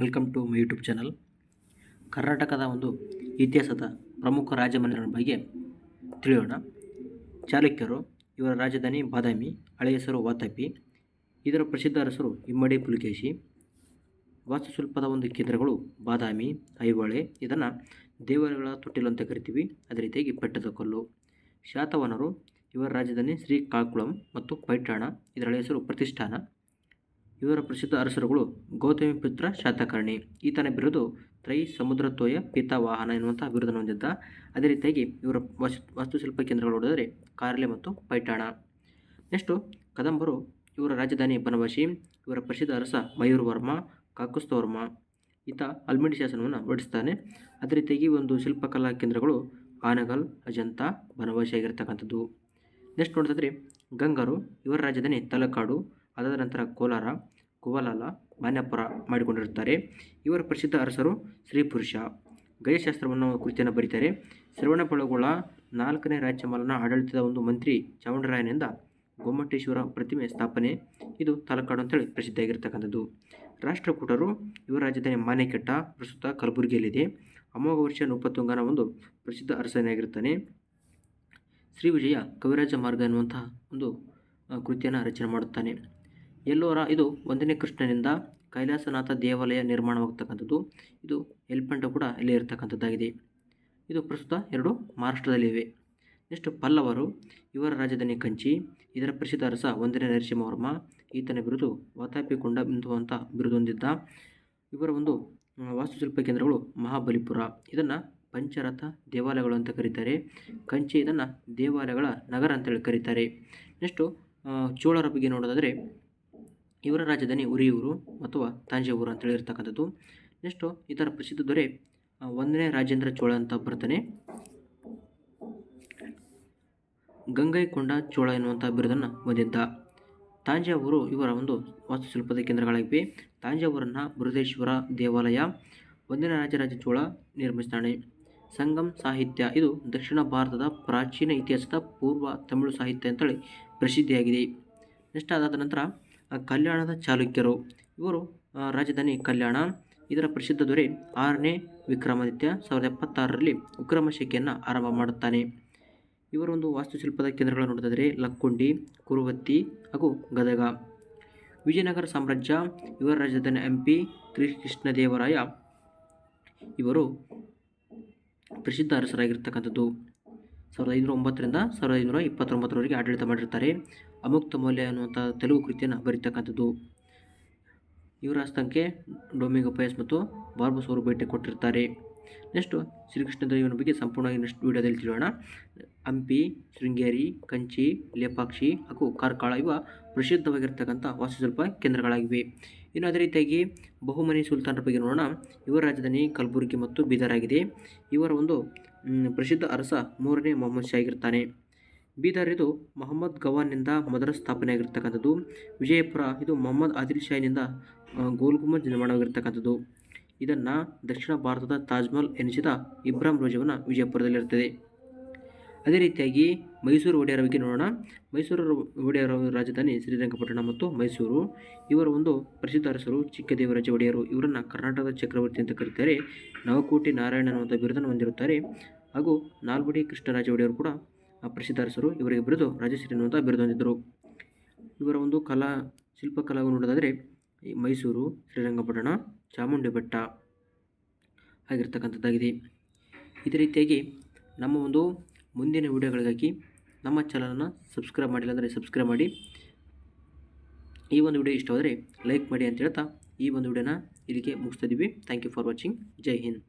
Welcome to my YouTube channel ಕರ್ನಾಟಕದ ಒಂದು ಇತಿಹಾಸದ ಪ್ರಮುಖ ರಾಜಮನೆತನಗಳ ಬಗ್ಗೆ ತಿಳಿಯೋಣ. ಚಾಲುಕ್ಯರು ಇವರ ರಾಜಧಾನಿ ಬಾದಾಮಿ, ಹಳೆಯ ಹೆಸರು ವಾತಾಪಿ, ಇದರ ಪ್ರಸಿದ್ಧ ಹೆಸರು ಇಮ್ಮಡಿ ಪುಲಿಕೇಶಿ. ವಾಸ್ತುಶಿಲ್ಪದ ಒಂದು ಕೇಂದ್ರಗಳು ಬಾದಾಮಿ, ಐಹೊಳೆ, ಇದನ್ನು ದೇವರುಗಳ ತೊಟ್ಟಿಲು ಅಂತ ಕರಿತೀವಿ. ಅದೇ ರೀತಿಯಾಗಿ ಬೆಟ್ಟದ ಕಲ್ಲು, ಶಾತವನರು, ಇವರ ರಾಜಧಾನಿ ಶ್ರೀಕಾಕುಳಂ ಮತ್ತು ಪೈಠಾಣ, ಇದರ ಹಳೆಯ ಹೆಸರು ಪ್ರತಿಷ್ಠಾನ. ಇವರ ಪ್ರಸಿದ್ಧ ಅರಸರುಗಳು ಗೌತಮಿ ಪುತ್ರ ಶಾತಕರ್ಣಿ. ಈತನ ಬಿರುದು ತ್ರೈ ಸಮುದ್ರತೋಯ ಪಿತಾವಾಹನ ಎನ್ನುವಂಥ ಬಿರುದನ್ನು ಹೊಂದಿದ್ದ. ಅದೇ ರೀತಿಯಾಗಿ ಇವರ ವಾಸ್ತು, ವಾಸ್ತುಶಿಲ್ಪ ಕೇಂದ್ರಗಳು ನೋಡಿದರೆ ಕಾರ್ಲೆ ಮತ್ತು ಪೈಠಾಣ. ನೆಕ್ಸ್ಟು ಕದಂಬರು, ಇವರ ರಾಜಧಾನಿ ಬನವಾಸಿ, ಇವರ ಪ್ರಸಿದ್ಧ ಅರಸ ಮಯೂರವರ್ಮ ಕಾಕುಸ್ತವರ್ಮ ಈತ ಅಲ್ಮಿಡಿ ಶಾಸನವನ್ನು ಹೊರಡಿಸ್ತಾನೆ ಅದೇ ರೀತಿಯಾಗಿ ಒಂದು ಶಿಲ್ಪಕಲಾ ಕೇಂದ್ರಗಳು ಆನಗಲ್, ಅಜಂತ ಬನವಾಸಿ ಆಗಿರ್ತಕ್ಕಂಥದ್ದು ನೆಕ್ಸ್ಟ್ ನೋಡಿದ್ರೆ ಗಂಗರು, ಇವರ ರಾಜಧಾನಿ ತಲಕಾಡು ಅದಾದ ನಂತರ ಕೋಲಾರ, ಕುವಲಾಲ, ಮಾನ್ಯಪುರ ಮಾಡಿಕೊಂಡಿರುತ್ತಾರೆ. ಇವರ ಪ್ರಸಿದ್ಧ ಅರಸರು ಶ್ರೀ ಪುರುಷ. ಗಜಶಾಸ್ತ್ರವನ್ನು ಕುರಿತನ್ನು ಬರೀತಾರೆ. ಶ್ರವಣಬೆಳಗೊಳ ನಾಲ್ಕನೇ ರಾಜ್ಯಮಾಲನ ಆಡಳಿತದ ಒಂದು ಮಂತ್ರಿ ಚಾಮುಂಡರಾಯನಿಂದ ಗೊಮ್ಮಟೇಶ್ವರ ಪ್ರತಿಮೆ ಸ್ಥಾಪನೆ. ಇದು ತಲಕಾಡು ಅಂತೇಳಿ ಪ್ರಸಿದ್ಧಿಯಾಗಿರ್ತಕ್ಕಂಥದ್ದು. ರಾಷ್ಟ್ರಕೂಟರು ಇವರ ರಾಜಧಾನಿ ಮಾನೆಕೆಟ್ಟ, ಪ್ರಸ್ತುತ ಕಲಬುರಗಿಯಲ್ಲಿದೆ. ಅಮೋಘ ವರ್ಷ ಉಪತುಂಗನ ಒಂದು ಪ್ರಸಿದ್ಧ ಅರಸನಾಗಿರ್ತಾನೆ ಶ್ರೀ ವಿಜಯ ಕವಿರಾಜ ಮಾರ್ಗ ಎನ್ನುವಂತಹ ಒಂದು ಕೃತಿಯನ್ನು ರಚನೆ ಮಾಡುತ್ತಾನೆ. ಎಲ್ಲೋರ, ಇದು ಒಂದನೇ ಕೃಷ್ಣನಿಂದ ಕೈಲಾಸನಾಥ ದೇವಾಲಯ ನಿರ್ಮಾಣವಾಗ್ತಕ್ಕಂಥದ್ದು. ಇದು ಎಲ್ಪಂಟ ಕೂಡ ಇಲ್ಲಿ ಇರತಕ್ಕಂಥದ್ದಾಗಿದೆ. ಇದು ಪ್ರಸ್ತುತ ಎರಡು ಮಹಾರಾಷ್ಟ್ರದಲ್ಲಿವೆ. ನೆಕ್ಸ್ಟ್ ಪಲ್ಲವರು, ಇವರ ರಾಜಧಾನಿ ಕಂಚಿ. ಇದರ ಪ್ರಸಿದ್ಧ ಅರಸ ಒಂದನೇ ನರಸಿಂಹವರ್ಮ ಈತನ ಬಿರುದು ವಾತಾಪಿಕೊಂಡ ಬಿಂದುವಂಥ ಬಿರುದು ಹೊಂದಿದ್ದ ಇವರ ಒಂದು ವಾಸ್ತುಶಿಲ್ಪ ಕೇಂದ್ರಗಳು ಮಹಾಬಲಿಪುರ. ಇದನ್ನು ಪಂಚರಥ ದೇವಾಲಯಗಳು ಅಂತ ಕರೀತಾರೆ. ಕಂಚಿ ಇದನ್ನು ದೇವಾಲಯಗಳ ನಗರ ಅಂತೇಳಿ ಕರೀತಾರೆ. ನೆಕ್ಸ್ಟು ಚೋಳರ ಬಗ್ಗೆ ನೋಡೋದಾದರೆ ಇವರ ರಾಜಧಾನಿ ಉರಿಯೂರು ಅಥವಾ ತಾಂಜಾವೂರು ಅಂತೇಳಿ ಇರ್ತಕ್ಕಂಥದ್ದು ನೆಕ್ಸ್ಟು ಇತರ ಪ್ರಸಿದ್ಧ ದೊರೆ ಒಂದನೇ ರಾಜೇಂದ್ರ ಚೋಳ ಅಂತ ಬರ್ತಾನೆ. ಗಂಗೈಕೊಂಡ ಚೋಳ ಎನ್ನುವಂಥ ಬಿರುದನ್ನು ಹೊಂದಿದ್ದ ತಾಂಜಾವೂರು ಇವರ ಒಂದು ವಾಸ್ತುಶಿಲ್ಪದ ಕೇಂದ್ರಗಳಾಗಿವೆ. ತಾಂಜಾವೂರನ್ನು ಬೃಹದೇಶ್ವರ ದೇವಾಲಯ, ಒಂದನೇ ರಾಜರಾಜ ಚೋಳ ನಿರ್ಮಿಸ್ತಾನೆ. ಸಂಗಮ್ ಸಾಹಿತ್ಯ, ಇದು ದಕ್ಷಿಣ ಭಾರತದ ಪ್ರಾಚೀನ ಇತಿಹಾಸದ ಪೂರ್ವ ತಮಿಳು ಸಾಹಿತ್ಯ ಅಂತೇಳಿ ಪ್ರಸಿದ್ಧಿಯಾಗಿದೆ. ನೆಕ್ಸ್ಟ್ ಅದಾದ ನಂತರ ಕಲ್ಯಾಣದ ಚಾಲುಕ್ಯರು. ಇವರು ರಾಜಧಾನಿ ಕಲ್ಯಾಣ. ಇದರ ಪ್ರಸಿದ್ಧ ದೊರೆ ಆರನೇ ವಿಕ್ರಮಾದಿತ್ಯ. ಸಾವಿರದ ಎಪ್ಪತ್ತಾರರಲ್ಲಿ ವಿಕ್ರಮಶಕೆಯನ್ನು ಆರಂಭ ಮಾಡುತ್ತಾನೆ. ಇವರೊಂದು ವಾಸ್ತುಶಿಲ್ಪದ ಕೇಂದ್ರಗಳನ್ನು ನೋಡಿದರೆ ಲಕ್ಕುಂಡಿ, ಕುರುವತ್ತಿ ಹಾಗೂ ಗದಗ. ವಿಜಯನಗರ ಸಾಮ್ರಾಜ್ಯ, ಇವರ ರಾಜಧಾನಿ ಹಂಪಿ ಕೃಷ್ಣದೇವರಾಯ ಇವರು ಪ್ರಸಿದ್ಧ ಅರಸರಾಗಿರ್ತಕ್ಕಂಥದ್ದು. ಸಾವಿರದ ಐನೂರ ಒಂಬತ್ತರಿಂದ ಸಾವಿರದ ಐನೂರ ಇಪ್ಪತ್ತೊಂಬತ್ತರವರೆಗೆ ಆಡಳಿತ ಮಾಡಿರ್ತಾರೆ. ಅಮುಕ್ತ ಮೌಲ್ಯ ಅನ್ನುವಂಥ ತೆಲುಗು ಕೃತಿಯನ್ನು ಬರೀತಕ್ಕಂಥದ್ದು. ಇವರ ಹಸ್ತಂಕೆ ಡೊಮಿಗೊಪಯಸ್ ಮತ್ತು ಬಾರ್ಬಸ್ ಅವರು ಭೇಟಿ ಕೊಟ್ಟಿರ್ತಾರೆ. ನೆಕ್ಸ್ಟು ಶ್ರೀಕೃಷ್ಣ ದೇವನ ಬಗ್ಗೆ ಸಂಪೂರ್ಣವಾಗಿ ನೆಕ್ಸ್ಟ್ ವೀಡಿಯೋದಲ್ಲಿ ತಿಳಿಯೋಣ. ಹಂಪಿ, ಶೃಂಗೇರಿ, ಕಂಚಿ, ಲೇಪಾಕ್ಷಿ ಹಾಗೂ ಕಾರ್ಕಾಳ ಇವ ಪ್ರಸಿದ್ಧವಾಗಿರ್ತಕ್ಕಂಥ ವಾಸ್ತುಶಿಲ್ಪ ಕೇಂದ್ರಗಳಾಗಿವೆ. ಇನ್ನು ಅದೇ ರೀತಿಯಾಗಿ ಬಹುಮನಿ ಸುಲ್ತಾನರ ಬಗ್ಗೆ ನೋಡೋಣ. ಇವರ ರಾಜಧಾನಿ ಕಲಬುರಗಿ ಮತ್ತು ಬೀದರ್ ಆಗಿದೆ. ಇವರ ಒಂದು ಪ್ರಸಿದ್ಧ ಅರಸ ಮೂರನೇ ಮೊಹಮ್ಮದ್ ಶಾ ಆಗಿರ್ತಾನೆ. ಬೀದರ್ ಇದು ಮೊಹಮ್ಮದ್ ಗವಾನ್ನಿಂದ ಮೊದಲ ಸ್ಥಾಪನೆಯಾಗಿರ್ತಕ್ಕಂಥದ್ದು. ವಿಜಯಪುರ ಇದು ಮೊಹಮ್ಮದ್ ಆದಿಲ್ ಶಾಹಿನಿಂದ ಗೋಲ್ ಗುಮ್ಮಜ್ ನಿರ್ಮಾಣವಾಗಿರ್ತಕ್ಕಂಥದ್ದು. ಇದನ್ನು ದಕ್ಷಿಣ ಭಾರತದ ತಾಜ್ಮಹಲ್ ಎನಿಸಿದ ಇಬ್ರಾಹಿಂ ರೋಜವನ ವಿಜಯಪುರದಲ್ಲಿರುತ್ತದೆ. ಅದೇ ರೀತಿಯಾಗಿ ಮೈಸೂರು ಒಡೆಯರ ಬಗ್ಗೆ ನೋಡೋಣ. ಮೈಸೂರು ಒಡೆಯರ ರಾಜಧಾನಿ ಶ್ರೀರಂಗಪಟ್ಟಣ ಮತ್ತು ಮೈಸೂರು. ಇವರ ಒಂದು ಪ್ರಸಿದ್ಧ ಅರಸರು, ಚಿಕ್ಕದೇವರಾಜ ಒಡೆಯರು. ಇವರನ್ನು ಕರ್ನಾಟಕದ ಚಕ್ರವರ್ತಿ ಅಂತ ಕರೀತಾರೆ. ನವಕೋಟಿ ನಾರಾಯಣನ ಬಿರುದನ್ನು ಹೊಂದಿರುತ್ತಾರೆ. ಹಾಗೂ ನಾಲ್ವಡಿ ಕೃಷ್ಣರಾಜ ಒಡೆಯರು ಕೂಡ ಪ್ರಸಿದ್ಧ ಅರಸರು ಇವರಿಗೆ ಬಿರುದು ರಾಜಶ್ರೀ ಅನ್ನುವಂಥ ಬಿರುದು ಹೊಂದಿದ್ದರು. ಇವರ ಒಂದು ಕಲಾ ಶಿಲ್ಪಕಲಾವು ನೋಡೋದಾದರೆ ಮೈಸೂರು, ಶ್ರೀರಂಗಪಟ್ಟಣ ಚಾಮುಂಡಿ ಬೆಟ್ಟ ಆಗಿರ್ತಕ್ಕಂಥದ್ದಾಗಿದೆ. ಇದೇ ರೀತಿಯಾಗಿ ನಮ್ಮ ಒಂದು ಮುಂದಿನ ವಿಡಿಯೋಗಳಿಗಾಗಿ ನಮ್ಮ ಚಾನಲನ್ನು ಸಬ್ಸ್ಕ್ರೈಬ್ ಮಾಡಿಲ್ಲ ಅಂದರೆ ಸಬ್ಸ್ಕ್ರೈಬ್ ಮಾಡಿ. ಈ ಒಂದು ವಿಡಿಯೋ ಇಷ್ಟವಾದರೆ ಲೈಕ್ ಮಾಡಿ ಅಂತ ಹೇಳ್ತಾ ಈ ಒಂದು ವಿಡಿಯೋನ ಇಲ್ಲಿಗೆ ಮುಗಿಸ್ತಿದ್ದೀವಿ thank you for watching Jai Hind